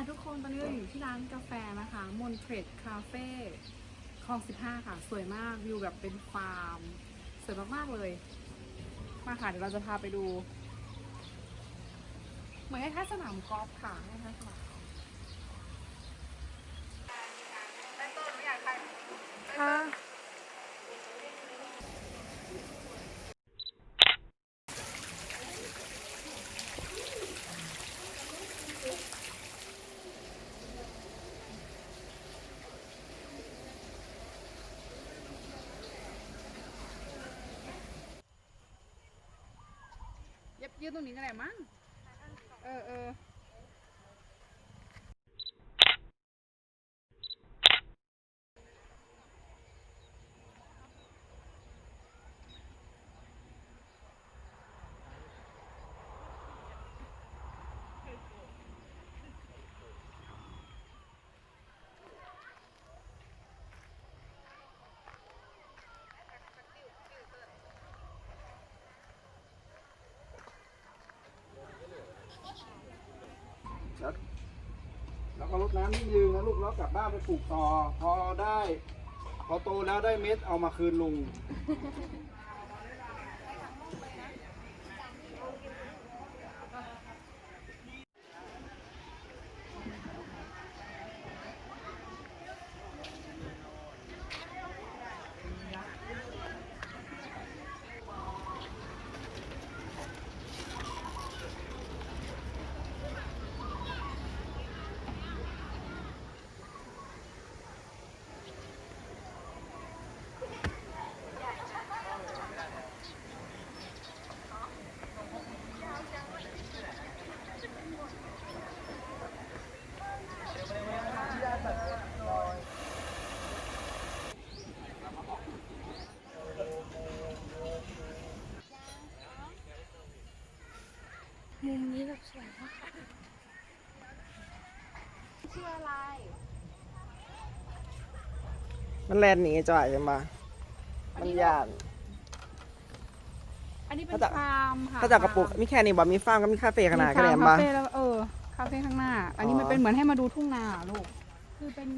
ค่ะทุกคนตอนนี้เราอยู่ที่ร้านกาแฟนะคะมอนเทรดคาเฟ่คลอง 15 ค่ะ สวยมากวิวแบบเป็นฟาร์ม สวยมาก ๆ เลย มาค่ะ เดี๋ยวเราจะพาไปดู เหมือนคล้ายๆสนามกอล์ฟค่ะคล้ายๆสนาม ยืนตรงนี้ก็ได้มั้ง เออเออ น้ำนิดนึงนะลูกแล้วกลับบ้านไปปลูกต่อ พอได้ พอโตแล้วได้เม็ดเอามาคืนลุง มุมนี้แบบสวยมากชื่ออะไร มันแลนหนีจ่อยใช่ไหมมันยานอันนี้เป็นถ้าจะฟาร์มค่ะถ้าจากกระปุกฟามีแค่นี้บ่มีฟาร์มก็มีคาเฟ่ขนาดมีแค่ฟาไหร์นมบ้าคาเฟ่แล้วเออคาเฟ่ข้างหน้า อันนี้อ๋อมันเป็นเหมือนให้มาดูทุ่งนาลูก คือเป็น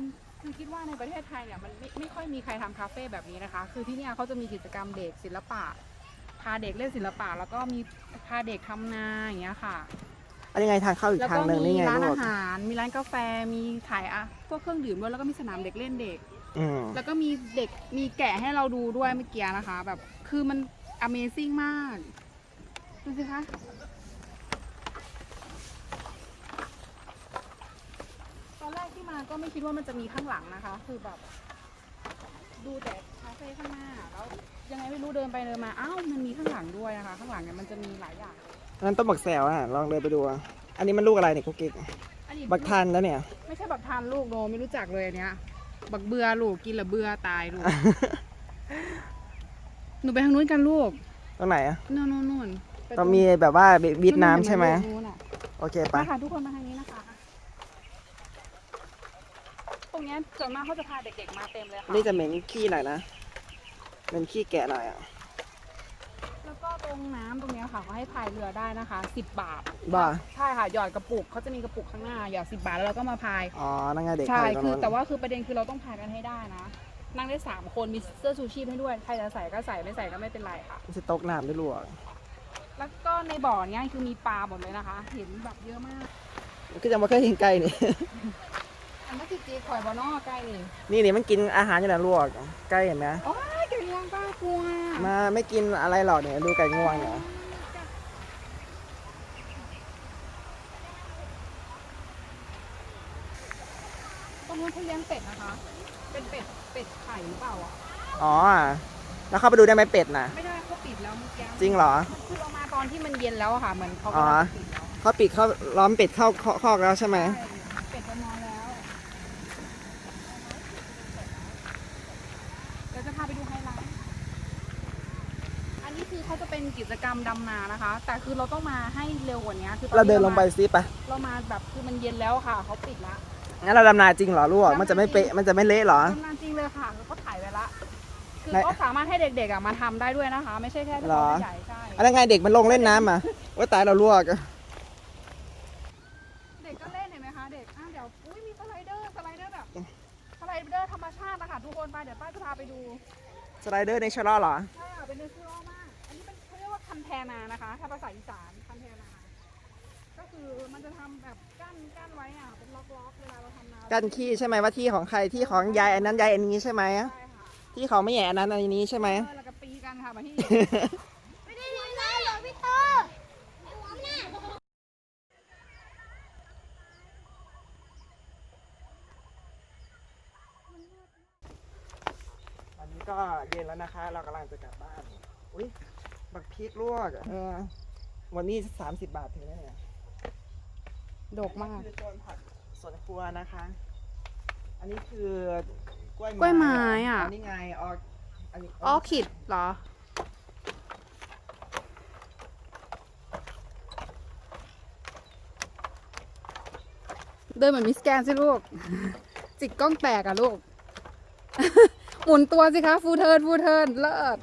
คือคิดว่าในประเทศไทยเนี่ยมันไม่ไม่ค่อยมีใครทำคาเฟ่แบบนี้นะคะ คือที่เนี่ยเขาจะมีกิจกรรมเด็กศิลปะ พาเด็กเล่นศิลปะ แล้วก็มีพาเด็กทำนาอย่างเงี้ยค่ะ อันนี้ไงทางเข้าอีกแล้วทางก็หนึ่งมีนี่ไงร้านลูอากหาร มีร้านกาแฟมีขายอะพวกเครื่องดื่มด้วยแล้วก็มีสนามเด็กเล่นเด็ก อืมแล้วก็มีเด็กมีแกะให้เราดูด้วยเมื่อกี้นะคะ แบบคือมัน Amazing มากดูสิคะตอนแรกที่มาก็ไม่คิดว่ามันจะมีข้างหลังนะคะ คือแบบ ดูแต่คาเฟ่ข้างหน้าแล้วยังไงไม่รู้เดินไปเดินมาอ้าวมันมีข้างหลังด้วยนะคะ ข้างหลังเนี่ยมันจะมีหลายอย่างเลยอันนั้นต้นบักแซวอะลองเดินไปดูอะอันนี้มันลูกอะไรเนี่ยกุ๊กกิ๊กอันนี้บักทันแล้วเนี่ย ไม่ใช่บักทานลูกโนไม่รู้จักเลยอันเนี้ยบักเบือลูกกินและเบือตายลูกหนูไปทางนู้นกันลูกตรงไหนอะนู่นนู่นนู่นไปตก็รงมีแบบว่าบีดน้ำใช่ไหมนู่นน่ะโอเคไป มาค่ะทุกคนมาทางนี้นะคะต รงเนี้ยส่วนมากเขาจะพาเด็กๆมาเต็มเลยค่ะนี่จะเหม็นขี้หน่อยนะเป็นขี้แกะหน่อยอะ แล้วก็ตรงน้ำตรงเนี้ยค่ะเขาให้พายเรือได้นะคะสิบบาทบ้าใช่ค่ะหยอดกระปุกเขาจะมีกระปุกข้างหน้าหยอดสิบบาทแล้วเราก็มาพาย อ๋อ นั่งไงเด็กใช่ไทยตรงคือนู้นแต่ว่าคือประเด็นคือเราต้องพายกันให้ได้นะ นั่งได้สามคนมีเสื้อชูชีพให้ด้วย ใครจะใส่ก็ใส่ไม่ใส่ก็ไม่เป็นไรค่ะจะตกน้ำด้วยลูกแล้วก็ในบ่อเนี้ยคือมีปลาหมดเลยนะคะ เห็นแบบเยอะมาก ก็จะมาเคยเห็นไก่นี่ อันนั้นคือจีข่อยบอนอใกล้นี่นี่นี่มันกินอาหารอยู่นะลูกไก่เห็นไหมโอ้ยไก่ย่างป้ากลัวมาไม่กินอะไรหรอกเนี่ยดูไก่ง่วงเนี่ยตรงนู้นเขาเลี้ยงเป็ดนะคะ เป็นเป็ดเป็ดไข่หรือเปล่าอะ อ๋อ แล้วเข้าไปดูได้ไหมเป็ดน่ะ ไม่ได้เขาปิดแล้วเมื่อกี้จริงเหรอ คือเรามาตอนที่มันเย็นแล้วอะค่ะ เหมือนเขาอ๋ก็อปิดแล้วเขาปิดเขาล้อมเป็ดเข้าคอกแล้วใช่ไหม ใช่เป็ดจะนอนแล้วเดี๋ ยวจะพาไปดูไฮไลท์ อันนี้คือเขาจะเป็นกิจกรรมดำนานะคะ แต่คือเราต้องมาให้เร็วกว่านี้คือตอนเรานี้เดินลงไปมาซิไปเรามาแบบคือมันเย็นแล้วค่ะเขาปิดละงั้นเราดำนาจริงเหรอลูกมันจะไม่เป๊ะมันจะไม่เละเหรอ ดำนาจริงเลยค่ะคือเขาถ่ายไว้ละ คือไหนเขาสามารถให้เด็กๆอะมาทำได้ด้วยนะคะ ไม่ใช่แค่เฉเหรพาะอผู้ใหญ่ใช่ อะไรไงเด็กมันลงเล่นน้ำอะว่าตายเราลวกเด็กก็เล่นเห็นไหมคะเด็กอ้าวเดี๋ยวไสไลเดอร์ธรรมชาตินะคะทุกคนมาเดี๋ยวป้าจะพาไปดูสไลเดอร์ในเชะลอเหรอ ใช่ค่ะเป็นเนเชอรัลมาก อันนี้เป็นเขาเรียกว่าคันแทนานะคะ ถ้าภาษาอีสานคันแทนา ก็คือมันจะทำแบบกั้นกั้นไว้อะเป็นล็อกล็อกเวลาเราทำนากั้นขี้ใช่ไหมว่าที่ของใครที่ของยายอันนั้นยายอันนี้ใช่ไหมที่เขาไม่แย่นั้นอันนี้ใช่ไหมแล้วก็ปีกันค่ะมาที่ ก็เย็นแล้วนะคะ เรากำลังจะกลับบ้าน อุ้ยบักพริกลวกเออวันนี้สามสิบบาทถึงได้เนี่ยโดกมาก คือโซนผักสวนครัวนะคะ อันนี้คือกล้วยกล้วยไม้อะอันนี้ไงออกอันนี้ออคิดเหรอ เดินเหมือนมิสแกนสิลูก จิกกล้องแตกอะลูก หมุนตัวสิคะฟูเทิร์นฟูเทิร์นเลิศ